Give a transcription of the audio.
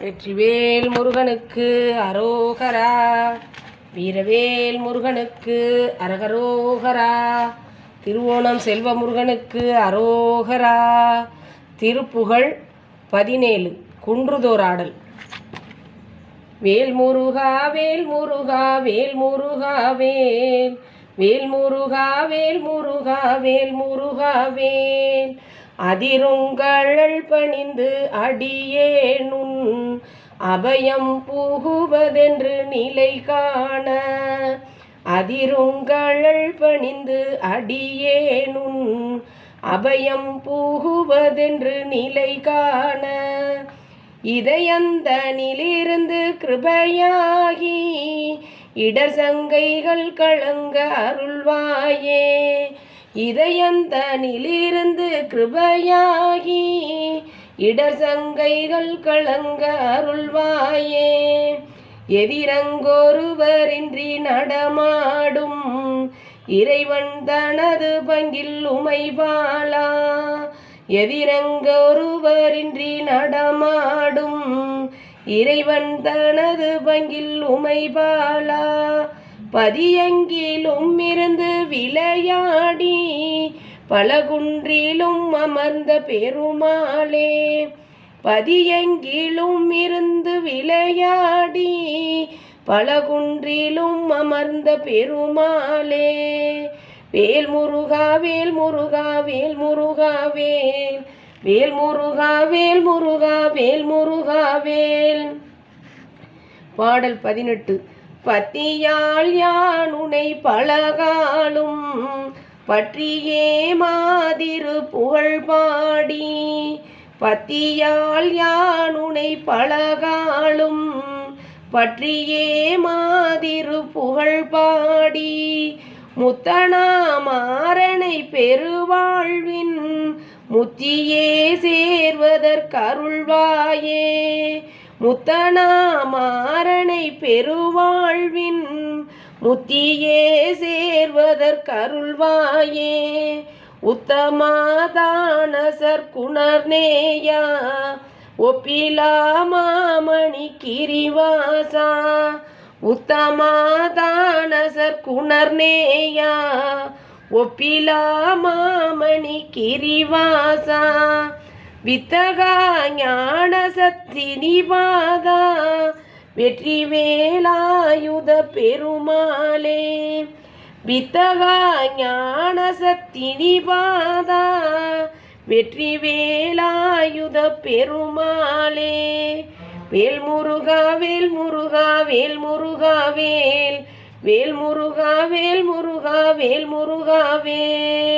வெற்றிவேல் முருகனுக்கு அரோகரா. வீரவேல் முருகனுக்கு அரகரோகரா. திருவோணம் செல்வ முருகனுக்கு அரோகரா. திருப்புகழ் பதினேழு குன்றுதோராடல் வேல் முருகா வேல் முருகா வேல் முருகா வேல். வேல் முருகா வேல் முருகா வேல் முருகா வேல். அதிருங்கழல் பணிந்து அடியேனுன் அபயம் புகுவதென்று நிலை காண அதிருங்கழல் பணிந்து அடியேனுன் அபயம் புகுவதென்று நிலை காண இதயந்தனிலிருந்து கிருபையாகி இடர் சங்கைகள் கலங்க அருள்வாயே. இதயந்தனிலிருந்து கிருபையாகி இடர் சங்கைகள் கலங்க அருள்வாயே. எதிரங்கொருவரின்றி நடமாடும் இறைவன் தனது பங்கில் உமைபாலா எதிரங்கொருவரின்றி நடமாடும் இறைவன் தனது பங்கில் உமைபாலா பதியங்கிலும் இருந்து விளையாடி பலகுன்றிலும் அமர்ந்த பெருமாளே. பதியங்கிலும் இருந்து விளையாடி பலகுன்றிலும் அமர்ந்த பெருமாளே. வேல் முருகா வேல் முருகா வேல். முருகா வேல் வேல் முருகா வேல் முருகா வேல் முருகா வேல். பாடல் பதினெட்டு. பத்தியால் யான் உனை பற்றியே மாதிரு புகழ் பாடி. பத்தியால் யான் உனை பற்றியே மாதிரு புகழ் பாடி. முத்தனாமாறனை பெருவாழ்வின் முத்தியே சேர்வதற்கருள்வாயே. முத்தனாமாறனை பெருவாழ்வின் முத்தியே சேர்வதற்கருள்வாயே. உத்தமாதானசர் குணர்நேயா. ஒப்பிலா மாமணி கிரிவாசா. உத்தமாதானசர் குணர்நேயா. ஒப்பிலா மாமணி கிரிவாசா. வித்தகா ஞான சத்தினிபாதா வெற்றி வேலாயுத பெருமாளே. வித்தகா ஞான சத்தினிபாதா வெற்றி வேலாயுத பெருமாளே. வேல் முருகா வேல் முருகா வேல். முருகா வேல் வேல் முருகா வேல் முருகா வேல் முருகா வேல்.